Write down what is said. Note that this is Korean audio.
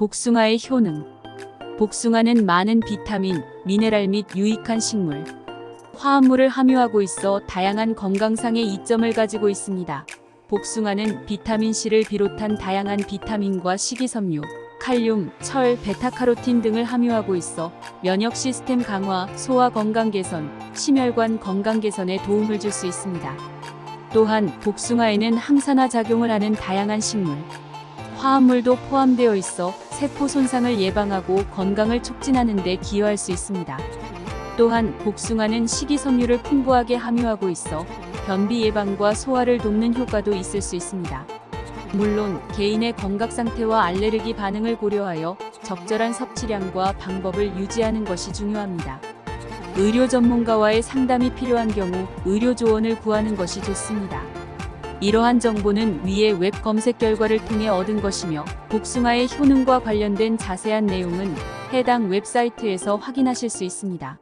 복숭아의 효능. 복숭아는 많은 비타민, 미네랄 및 유익한 식물, 화합물을 함유하고 있어 다양한 건강상의 이점을 가지고 있습니다. 복숭아는 비타민C를 비롯한 다양한 비타민과 식이섬유, 칼륨, 철, 베타카로틴 등을 함유하고 있어 면역 시스템 강화, 소화 건강 개선, 심혈관 건강 개선에 도움을 줄 수 있습니다. 또한 복숭아에는 항산화 작용을 하는 다양한 식물, 화합물도 포함되어 있어 세포 손상을 예방하고 건강을 촉진하는 데 기여할 수 있습니다. 또한 복숭아는 식이섬유를 풍부하게 함유하고 있어 변비 예방과 소화를 돕는 효과도 있을 수 있습니다. 물론 개인의 건강 상태와 알레르기 반응을 고려하여 적절한 섭취량과 방법을 유지하는 것이 중요합니다. 의료 전문가와의 상담이 필요한 경우 의료 조언을 구하는 것이 좋습니다. 이러한 정보는 위의 웹 검색 결과를 통해 얻은 것이며 복숭아의 효능과 관련된 자세한 내용은 해당 웹사이트에서 확인하실 수 있습니다.